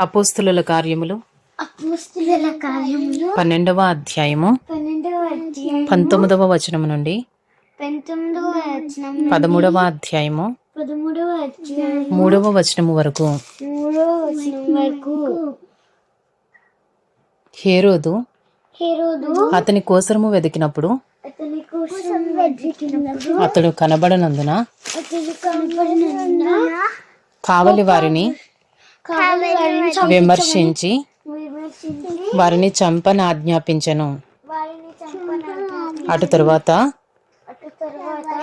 అపోస్తుల కార్యములు. అపోస్తుల కార్యములు. పన్నెండవ అధ్యాయము. పన్నెండవ అధ్యాయం పంతొమ్మిదవ వచనము నుండి. పంతొమ్మిదవ వచనం పదమూడవ అధ్యాయము. పదమూడవ అధ్యాయం మూడవ వచనము వరకు. మూడవ వచనం వరకు. హేరోదు. హేరోదు. అతని కోసరము వెతికినప్పుడు అతని కోసం వెతికినప్పుడు అతడు కనబడనందున. అతడు కావలి వారిని విమర్శించి వారిని చంపని ఆజ్ఞాపించెను. అటు తరువాత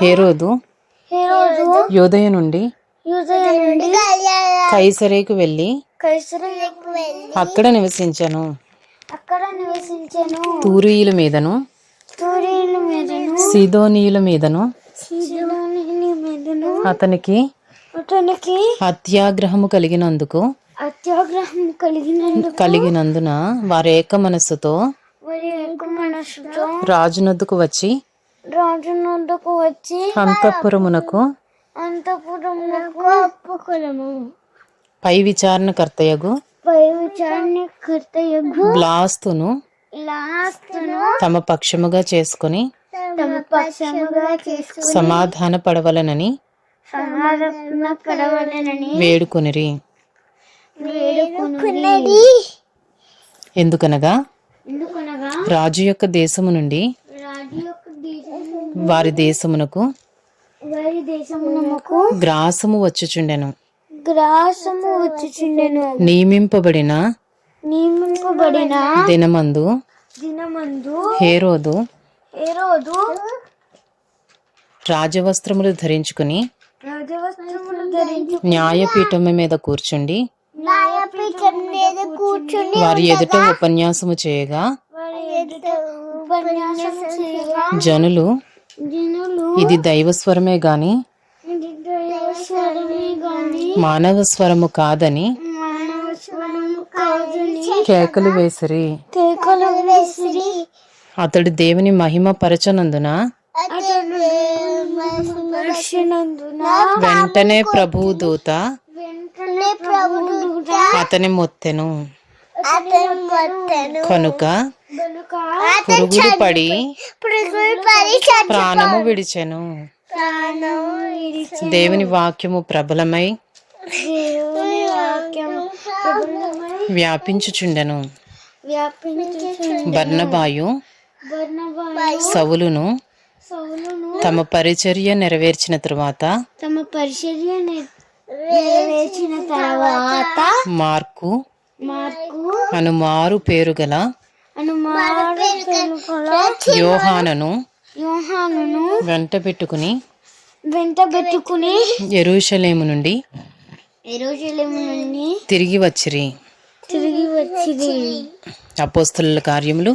హేరోదు యోదయ నుండి కైసరేకు వెళ్ళి అక్కడ నివసించెను. తూరీయుల మీదను సీదోనీయుల మీదను అతనికి అత్యాగ్రహము కలిగినందుకు అత్యాగ్రహం కలిగినందుకు కలిగినందున వారి ఏక మనస్సుతో వారి రాజునొద్దుకు వచ్చి రాజు నొద్దకు వచ్చి అంతఃపురమునకు అంతపురమునకు ఒప్పుకొనము పై విచారణకర్తయగు పై విచారణ కర్తయగు బ్లాస్తును లాస్తును తమ పక్షముగా చేసుకుని తమ పక్షముగా చేసుకుని సమాధాన పడవలనని సమాధాన పడవలనని వేడుకొనిరి. వేడుకున్నది ఎందుకనగా? రాజు యొక్క దేశము నుండి రాజు యొక్క దేశం వారి దేశమునకు వారి దేశమునకు గ్రాసము వచ్చుచుండెను. గ్రాసము వచ్చుచుండెను. నియమింపబడిన నియమింపబడిన దినమందు దినమందు హేరోదు రోజు రాజవస్త్రములు ధరించుకుని రాజవస్త్రములు ధరించి న్యాయపీఠము మీద కూర్చుండి వారి ఎదుట ఉపన్యాసము చేయగా జనులు ఇది దైవస్వరమే గాని ఇది దైవస్వరమే గాని మానవ స్వరము కాదని మానవ స్వరము కాదని కేకలు వేసిరి. అతడు దేవుని మహిమ పరచనందున వెంటనే ప్రభువు దూత వెంటనే ప్రభువుట అతని మొత్తెను. కనుక పురుగులు పడి ప్రాణము విడిచెను. దేవుని వాక్యము ప్రబలమై వ్యాపించుచుండెను. బర్నబాయు సవులును తమ పరిచర్య నెరవేర్చిన తరువాత తమ పరిచర్య నెరవేర్చిన తర్వాత మార్కు మార్కు అను మారు పేరు గల అనుమారు యోహానను యోహానును వెంట పెట్టుకుని వెంట పెట్టుకుని ఎరుషలేము నుండి ఎరుజలేము నుండి తిరిగి వచ్చిరి. తిరిగి వచ్చింది అపోస్తుల కార్యములు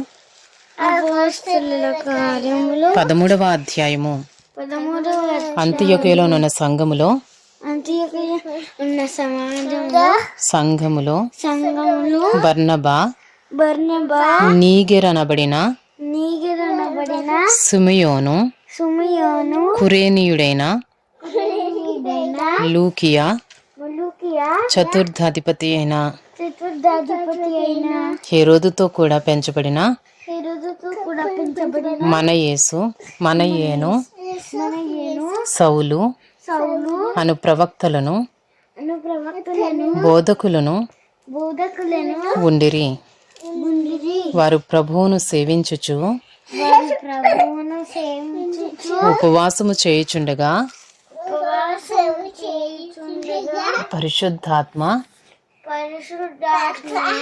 పదమూడవ అధ్యాయము. పదమూడవ సంఘములో ఉన్న సమాజంలో సంఘములో సంఘములు బర్నబా బర్నబా నీగెరనబడిన నీగిరనబడిన సుమియోను సుమియోను కురేనీయుడైన లూకియా చతుర్థాధిపతి అయిన చతుర్థాధిపతి అయిన హెరోదుతో కూడా పెంచబడిన హెరోదుతో కూడా పెంచబడిన మన యేసు మన ఏను సౌలు సౌలు అను ప్రవక్తలను బోధకులను ఉండిరి. వారు ప్రభువును సేవించుచు ఉపవాసము చేయుచుండగా పరిశుద్ధాత్మ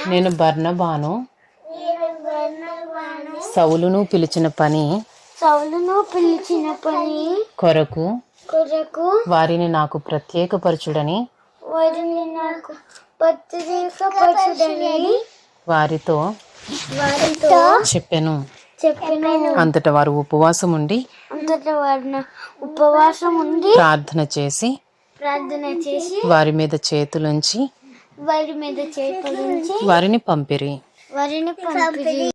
నేను బర్నబాను సౌలును పిలిచిన పని సౌలును పిలిచిన పని కొరకు కొరకు వారిని నాకు ప్రత్యేకపరచుడని వారిని నాకు పత్రికపరచుడని వారితో వారితో చెప్పాను. చెప్పిన. అంతట వారు ఉపవాసం ఉండి అంతటా వారిని ఉపవాసం ఉండి ప్రార్థన చేసి ప్రార్థన చేసి వారి మీద చేతులుంచి వారి మీద చేతులుంచి వారిని పంపిరి. వారిని పంపిరి.